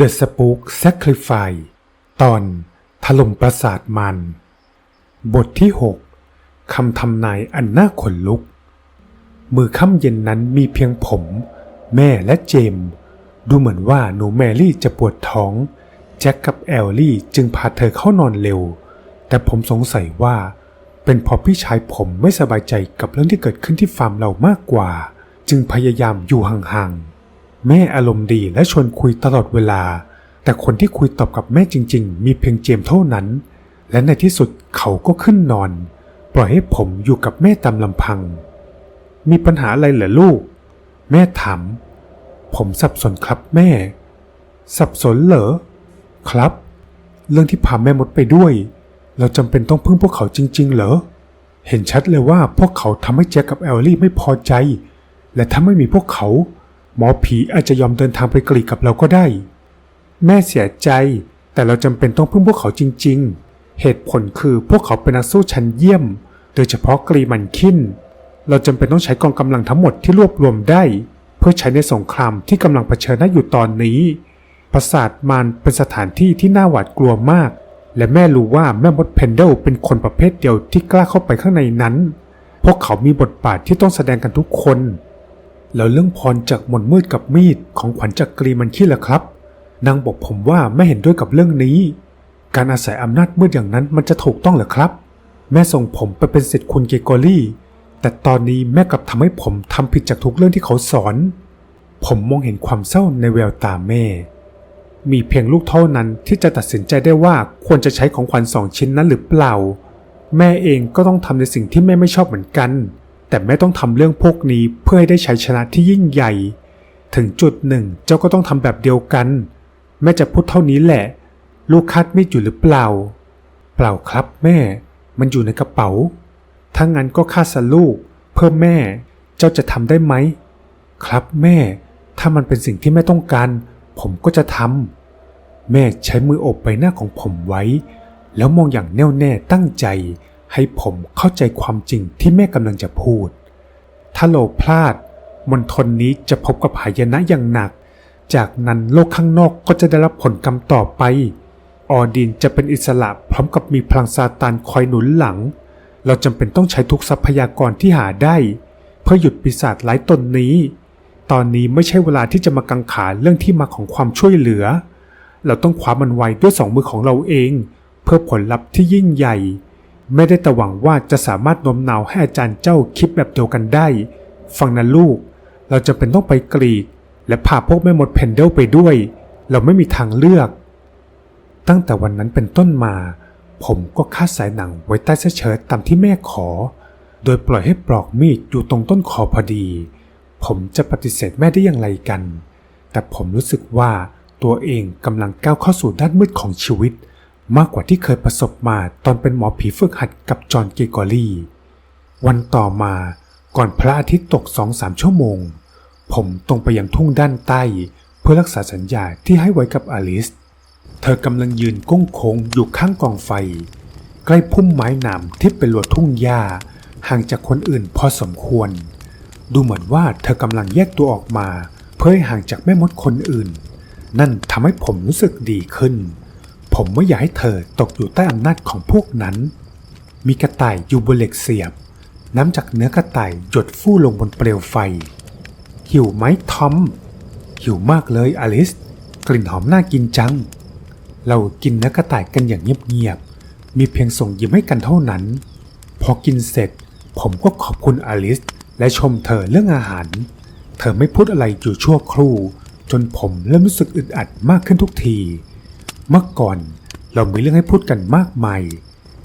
The Spook Sacrifice ตอนถล่มปราสาทมัน บทที่ 6 คำทำนายอันน่าขนลุก มือค่ำเย็นนั้นมีเพียงผม แม่และเจม ดูเหมือนว่าหนูแมรี่จะปวดท้อง แจ็คกับแอลลี่จึงพาเธอเข้านอนเร็ว แต่ผมสงสัยว่า เป็นเพราะพี่ชายผมไม่สบายใจกับเรื่องที่เกิดขึ้นที่ฟาร์มเรามากกว่า จึงพยายามอยู่ห่างๆ แม่อารมณ์ดีและชวนคุยตลอดเวลา แต่คนที่คุยตอบกับแม่จริง ๆ มีเพียงเจมเท่านั้น และในที่สุดเขาก็ขึ้นนอน ปล่อยให้ผมอยู่กับแม่ตามลำพัง มีปัญหาอะไรเหรอลูก แม่ถามผมสับสนครับแม่ สับสนเหรอครับ เรื่องที่พาแม่มดไปด้วย เราจำเป็นต้องพึ่งพวกเขาจริง ๆ เหรอเห็นชัดเลยว่าพวกเขาทำให้แจ็คกับแอลลี่ไม่พอใจ และถ้าไม่มีพวกเขา หมอผีอาจจะยอมเดินทางไปกรีกกับเราก็ได้ แม่เสียใจ แต่เราจำเป็นต้องพึ่งพวกเขาจริง ๆ เหตุผลคือพวกเขาเป็นนักสู้ชั้นเยี่ยม โดยเฉพาะกรีมันคินเราจำเป็นต้องใช้กองกำลังทั้งหมดที่รวบรวมได้ เพื่อใช้ในสงครามที่กำลังเผชิญหน้าอยู่ตอนนี้ ปราสาทมารเป็นสถานที่ที่น่าหวาดกลัวมาก และแม่รู้ว่าแม่มดเพนเดลเป็นคนประเภทเดียวที่กล้าเข้าไปข้างในนั้น พวกเขามีบทบาทที่ต้องแสดงกันทุกคน แล้วเรื่องพรจากหมนมืดกับมีดของขวัญจากกรีมันคิดล่ะครับ นางบอกผมว่าไม่เห็นด้วยกับเรื่องนี้ การอาศัยอำนาจมืดอย่างนั้นมันจะถูกต้องเหรอครับ แม่ส่งผมไปเป็นศิษย์คุณเกโกรี่ แต่ตอนนี้แม่กลับทำให้ผมทำผิดจากทุกเรื่องที่เขาสอน ผมมองเห็นความเศร้าในแววตาแม่ มีเพียงลูกเท่านั้นที่จะตัดสินใจได้ว่าควรจะใช้ของขวัญสองชิ้นนั้นหรือเปล่า แม่เองก็ต้องทำในสิ่งที่แม่ไม่ชอบเหมือนกัน แต่แม่ต้องทำเรื่องพวกนี้เพื่อให้ได้ชัยชนะที่ยิ่งใหญ่ ถึงจุดหนึ่งเจ้าก็ต้องทำแบบเดียวกัน แม่จะพูดเท่านี้แหละ ลูกคาดไม่อยู่หรือเปล่า เปล่าครับแม่ มันอยู่ในกระเป๋า ถ้างั้นก็คาดสลูก เพื่อแม่ เจ้าจะทำได้ไหม ครับแม่ ถ้ามันเป็นสิ่งที่แม่ต้องการ ผมก็จะทำแม่ใช้มือโอบใบหน้าของผมไว้ แล้วมองอย่างแน่วแน่ตั้งใจ ให้ผมเข้าใจความจริงที่แม่กำลังจะพูด ถ้าโลพลาดมณฑลนี้จะพบกับหายนะอย่างหนัก จากนั้นโลกข้างนอกก็จะได้รับผลกรรมต่อไป ออดินจะเป็นอิสระพร้อมกับมีพลังซาตานคอยหนุนหลัง เราจำเป็นต้องใช้ทุกทรัพยากรที่หาได้ เพื่อหยุดปีศาจร้ายตนนี้ ตอนนี้ไม่ใช่เวลาที่จะมากังขาเรื่องที่มาของความช่วยเหลือ เราต้องคว้ามันไว้ด้วยสองมือของเราเอง เพื่อผลลัพธ์ที่ยิ่งใหญ่ ไม่ได้แต่หวังว่าจะสามารถโน้มน้าวให้อาจารย์เจ้าคิดแบบเดียวกันได้ ฟังนะลูก เราจะเป็นต้องไปกรีก และพาพวกแม่มดเพนเดลไปด้วย เราไม่มีทางเลือก ตั้งแต่วันนั้นเป็นต้นมา ผมก็คาดสายหนังไว้ใต้เสื้อเชิ้ตตามที่แม่ขอ โดยปล่อยให้ปลอกมีดอยู่ตรงต้นคอพอดี ผมจะปฏิเสธแม่ได้อย่างไรกัน แต่ผมรู้สึกว่าตัวเองกำลังก้าวเข้าสู่ด้านมืดของชีวิต มากกว่าที่เคยประสบมาตอนเป็นหมอผีฝึกหัดกับจอห์นเกกอรี่วันต่อมาก่อนพระอาทิตย์ตกสองสามชั่วโมง ผมตรงไปยังทุ่งด้านใต้เพื่อรักษาสัญญาที่ให้ไว้กับอลิส เธอกำลังยืนก้งโค้งอยู่ข้างกองไฟ ใกล้พุ่มไม้หนามที่เป็นลวดทุ่งหญ้าห่างจากคนอื่นพอสมควร ดูเหมือนว่าเธอกำลังแยกตัวออกมา เพื่อให้ห่างจากแม่มดคนอื่น นั่นทำให้ผมรู้สึกดีขึ้น ผมไม่อยากให้เธอตกอยู่ใต้อำนาจของพวกนั้น มีกระต่ายอยู่บนเหล็กเสียบ น้ำจากเนื้อกระต่ายหยดฟู่ลงบนเปลวไฟ หิวไหมทอม หิวมากเลยอลิส กลิ่นหอมน่ากินจัง เรากินเนื้อกระต่ายกันอย่างเงียบๆ มีเพียงส่งยิ้มให้กันเท่านั้น พอกินเสร็จ ผมก็ขอบคุณอลิส และชมเธอเรื่องอาหาร เธอไม่พูดอะไรอยู่ชั่วครู่ จนผมเริ่มรู้สึกอึดอัดมากขึ้นทุกที เมื่อก่อนเรามีเรื่องให้พูดกันมากมาย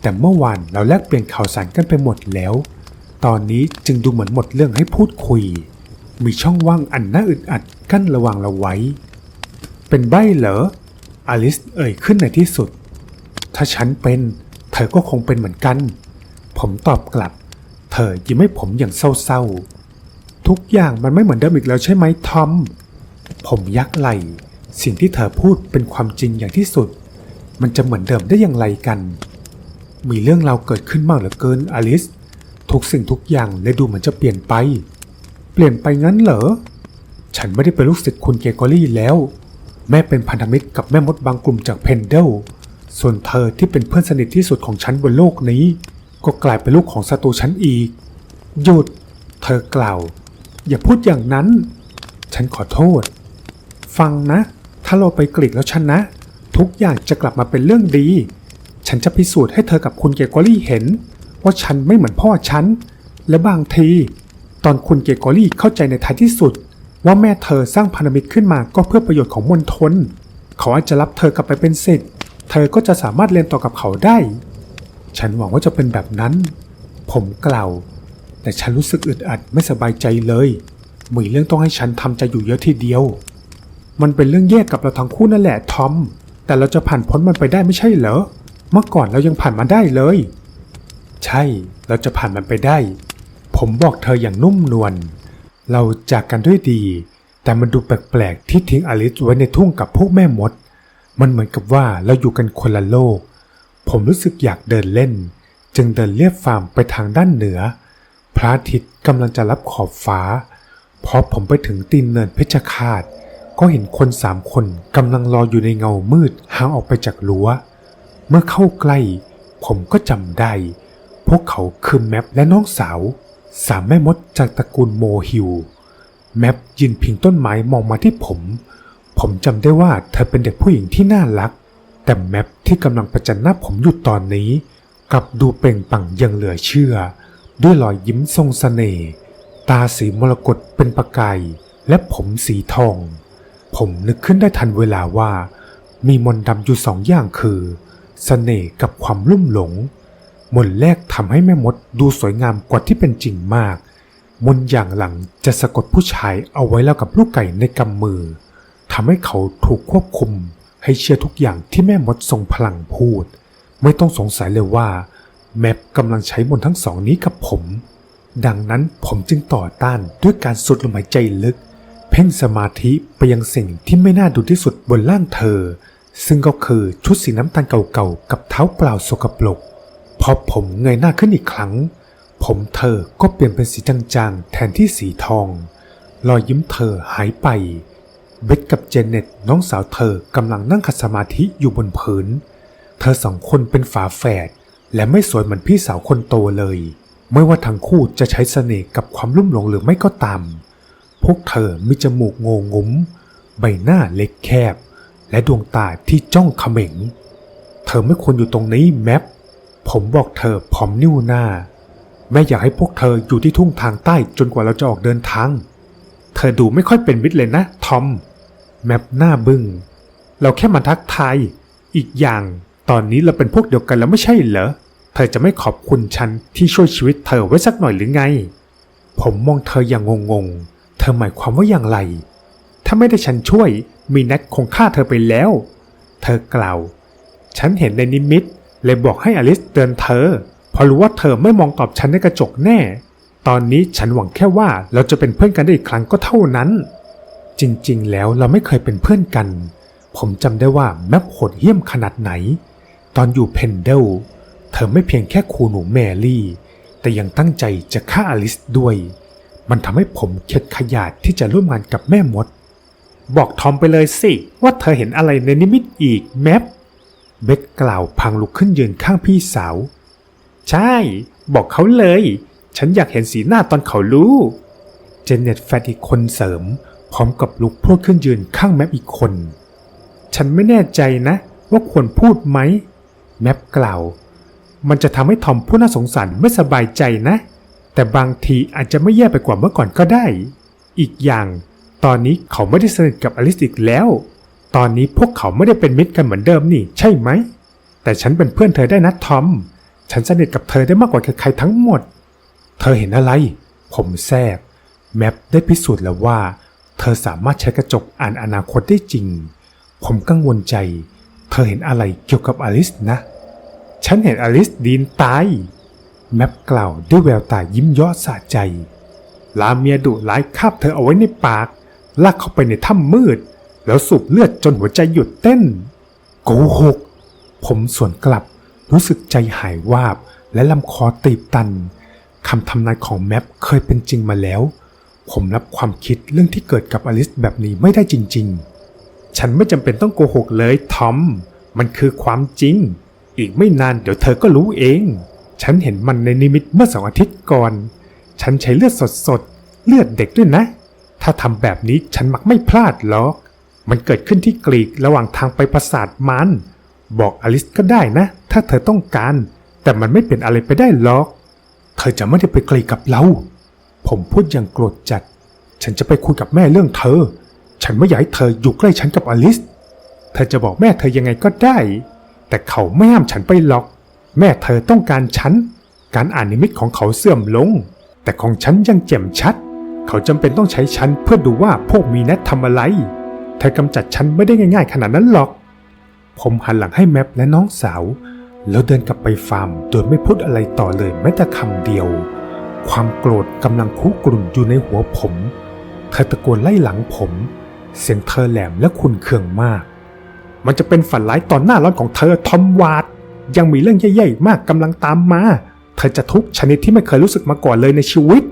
แต่เมื่อวานเราแลกเปลี่ยนข่าวสารกันไปหมดแล้ว ตอนนี้จึงดูเหมือนหมดเรื่องให้พูดคุย มีช่องว่างอันน่าอึดอัดกั้นระหว่างเราไว้ เป็นใบเหรอ อลิสเอ่ยขึ้นในที่สุด ถ้าฉันเป็น เธอก็คงเป็นเหมือนกัน ผมตอบกลับ เธอยิ้มให้ผมอย่างเศร้าๆ ทุกอย่างมันไม่เหมือนเดิมอีกแล้วใช่ไหมทอม ผมยักไหล สิ่งที่เธอพูดเป็นความจริงอย่างที่สุด มันจะเหมือนเดิมได้อย่างไรกัน มีเรื่องราวเกิดขึ้นมากเหลือเกินอลิส ทุกสิ่งทุกอย่างเลยดูเหมือนจะเปลี่ยนไป เปลี่ยนไปงั้นเหรอ ฉันไม่ได้เป็นลูกศิษย์คุณเกกอรี่แล้ว แม่เป็นพันธมิตรกับแม่มดบางกลุ่มจากเพนเดล ส่วนเธอที่เป็นเพื่อนสนิทที่สุดของฉันบนโลกนี้ ก็กลายเป็นลูกของศัตรูฉันอีก หยุด เธอกล่าว อย่าพูดอย่างนั้น ฉันขอโทษ ฟังนะ ถ้าเราไปกรีกแล้วชนะ ทุกอย่างจะกลับมาเป็นเรื่องดี ฉันจะพิสูจน์ให้เธอกับคุณเกกอรี่เห็น ว่าฉันไม่เหมือนพ่อฉัน และบางที ตอนคุณเกกอรี่เข้าใจในท้ายที่สุด ว่าแม่เธอสร้างพันธมิตรขึ้นมาก็เพื่อประโยชน์ของมณฑลเขาอาจจะรับเธอกลับไปเป็นศิษย์เธอก็จะสามารถเรียนต่อกับเขาได้ ฉันหวังว่าจะเป็นแบบนั้น ผมกล่าว แต่ฉันรู้สึกอึดอัดไม่สบายใจเลยมีเรื่องต้องให้ฉันทำใจอยู่เยอะทีเดียว มันเป็นเรื่องแยกกับเราทั้งคู่นั่นแหละทอม แต่เราจะผ่านพ้นมันไปได้ไม่ใช่เหรอ เมื่อก่อนเรายังผ่านมาได้เลย ใช่ เราจะผ่านมันไปได้ ผมบอกเธออย่างนุ่มนวล เราจากกันด้วยดี แต่มันดูแปลกๆที่ทิ้งอลิสไว้ในทุ่งกับพวกแม่มด มันเหมือนกับว่าเราอยู่กันคนละโลก ผมรู้สึกอยากเดินเล่น จึงเดินเลียบฟาร์มไปทางด้านเหนือ พระอาทิตย์กำลังจะรับขอบฟ้า พอผมไปถึงตีนเนินเพชรคาต ก็เห็นคนสามคนกำลังรออยู่ในเงามืดห่างออกไปจากรั้ว เมื่อเข้าใกล้ ผมก็จำได้ พวกเขาคือแมปและน้องสาว สามแม่มดจากตระกูลโมฮิว แมปยืนพิงต้นไม้มองมาที่ผม ผมจำได้ว่าเธอเป็นเด็กผู้หญิงที่น่ารัก แต่แมปที่กำลังประจันหน้าผมอยู่ตอนนี้ กลับดูเปล่งปังยังเหลือเชื่อ ด้วยรอยยิ้มทรงเสน่ห์ตาสีมรกตเป็นประกายและผมสีทอง ผมนึกขึ้นได้ทันเวลาว่า มีมนต์ดำอยู่สองอย่างคือเสน่ห์กับความลุ่มหลง มนต์แรกทำให้แม่มดดูสวยงามกว่าที่เป็นจริงมาก มนต์อย่างหลังจะสะกดผู้ชายเอาไว้แล้วกับลูกไก่ในกำมือทำให้เขาถูกควบคุม ให้เชื่อทุกอย่างที่แม่มดทรงพลังพูด ไม่ต้องสงสัยเลยว่า แมปกำลังใช้มนต์ทั้งสองนี้กับผม ดังนั้นผมจึงต่อต้านด้วยการสุดลมหายใจลึก เพ่งสมาธิไปยังสิ่งที่ไม่น่าดูที่สุดบนร่างเธอ ซึ่งก็คือชุดสีน้ำตาลเก่าๆกับเท้าเปล่าสกปรกพอผมเงยหน้าขึ้นอีกครั้ง ผมเธอก็เปลี่ยนเป็นสีจางๆ แทนที่สีทอง รอยยิ้มเธอหายไป เบธกับเจเน็ตน้องสาวเธอกำลังนั่งขัดสมาธิอยู่บนพื้น เธอสองคนเป็นฝาแฝดและไม่สวยเหมือนพี่สาวคนโตเลย ไม่ว่าทั้งคู่จะใช้เสน่ห์กับความลุ่มหลงหรือไม่ก็ตาม พวกเธอมีจมูกโงงุ้ม ใบหน้าเล็กแคบ และดวงตาที่จ้องเขม็ง เธอไม่ควรอยู่ตรงนี้แมปผมบอกเธอพร้อมนิ้วหน้า แม่อยากให้พวกเธออยู่ที่ทุ่งทางใต้จนกว่าเราจะออกเดินทาง เธอดูไม่ค่อยเป็นมิตรเลยนะทอม แมปหน้าบึง้ง เราแค่มาทักทาย อีกอย่างตอนนี้เราเป็นพวกเดียวกันแล้วไม่ใช่เหรอ เธอจะไม่ขอบคุณฉันที่ช่วยชีวิตเธอไว้สักหน่อยหรือไง ผมมองเธออย่างงงๆ เธอหมายความว่าอย่างไร ถ้าไม่ได้ฉันช่วย มีนัดคงฆ่าเธอไปแล้ว เธอกล่าว ฉันเห็นในนิมิต เลยบอกให้อลิสเตือนเธอ เพราะรู้ว่าเธอไม่มองตอบฉันในกระจกแน่ ตอนนี้ฉันหวังแค่ว่าเราจะเป็นเพื่อนกันได้อีกครั้งก็เท่านั้น จริงๆ แล้วเราไม่เคยเป็นเพื่อนกัน ผมจำได้ว่าแมปโหดเหี้ยมขนาดไหน ตอนอยู่เพนเดล เธอไม่เพียงแค่ครูหนูแมรี่ แต่ยังตั้งใจจะฆ่าอลิสด้วย มันทำให้ผมเข็ดขยาดที่จะร่วมงานกับแม่มด บอกทอมไปเลยสิ ว่าเธอเห็นอะไรในนิมิตอีกแมปเบธกล่าวพังลุกขึ้นยืนข้างพี่สาว ใช่ บอกเขาเลย ฉันอยากเห็นสีหน้าตอนเขารู้ เจเน็ตแฟดอีกคนเสริม พร้อมกับลุกพรวดขึ้นยืนข้างแมปอีกคน ฉันไม่แน่ใจนะ ว่าควรพูดไหม แมปกล่าว มันจะทำให้ทอมผู้น่าสงสารไม่สบายใจนะ แต่บางทีอาจจะไม่แย่ไปกว่าเมื่อก่อนก็ได้ อีกอย่าง ตอนนี้เขาไม่ได้สนิทกับอลิสอีกแล้ว ตอนนี้พวกเขาไม่ได้เป็นมิตรกันเหมือนเดิมนี่ ใช่ไหม แต่ฉันเป็นเพื่อนเธอได้นะทอม ฉันสนิทกับเธอได้มากกว่าใครๆทั้งหมด เธอเห็นอะไร ผมแทรกแมปได้พิสูจน์แล้วว่า เธอสามารถใช้กระจกอ่านอนาคตได้จริง ผมกังวลใจ เธอเห็นอะไรเกี่ยวกับอลิสนะ ฉันเห็นอลิสดีนตาย แมปกล่าวด้วยแววตายิ้มเยาะสะใจ ลาเมียดุร้ายคาบเธอเอาไว้ในปาก ลากเข้าไปในถ้ำมืด แล้วสูบเลือดจนหัวใจหยุดเต้น โกหก ผมสวนกลับรู้สึกใจหายวาบและลำคอตีบตันคำทำนายของแมปเคยเป็นจริงมาแล้ว ผมรับความคิดเรื่องที่เกิดกับอลิสแบบนี้ไม่ได้จริง ๆ ฉันไม่จำเป็นต้องโกหกเลยทอม มันคือความจริง อีกไม่นานเดี๋ยวเธอก็รู้เอง ฉันเห็นมันในนิมิตเมื่อสองอาทิตย์ก่อน ฉันใช้เลือดสดๆ เลือดเด็กด้วยนะ ถ้าทำแบบนี้ฉันมักไม่พลาดหรอก มันเกิดขึ้นที่กรีกระหว่างทางไปปราสาทมัน บอกอลิสก็ได้นะ ถ้าเธอต้องการ แต่มันไม่เป็นอะไรไปได้หรอก เธอจะไม่ได้ไปกรีกกับเรา ผมพูดอย่างโกรธจัด ฉันจะไปคุยกับแม่เรื่องเธอ ฉันไม่อยากให้เธออยู่ใกล้ฉันกับอลิส เธอจะบอกแม่เธอยังไงก็ได้ แต่เขาไม่ห้ามฉันไปหรอก แม่เธอต้องการฉัน การอ่านนิมิตของเขาเสื่อมลง แต่ของฉันยังแจ่มชัด เขาจำเป็นต้องใช้ฉันเพื่อดูว่าพวกมีแนททำอะไร เธอกำจัดฉันไม่ได้ง่าย ๆ ขนาดนั้นหรอก ผมหันหลังให้แมปและน้องสาว แล้วเดินกลับไปฟาร์มโดยไม่พูดอะไรต่อเลยแม้แต่คำเดียว ความโกรธกำลังคุกรุ่นอยู่ในหัวผม เธอตะโกนไล่หลังผม เสียงเธอแหลมและขุนเคืองมาก มันจะเป็นฝันร้ายตอนหน้าร้อนของเธอทอมวาด ยังมีเรื่องแย่ๆมากกำลังตามมา เธอจะทุกข์ชนิดที่ไม่เคยรู้สึกมาก่อนเลยในชีวิต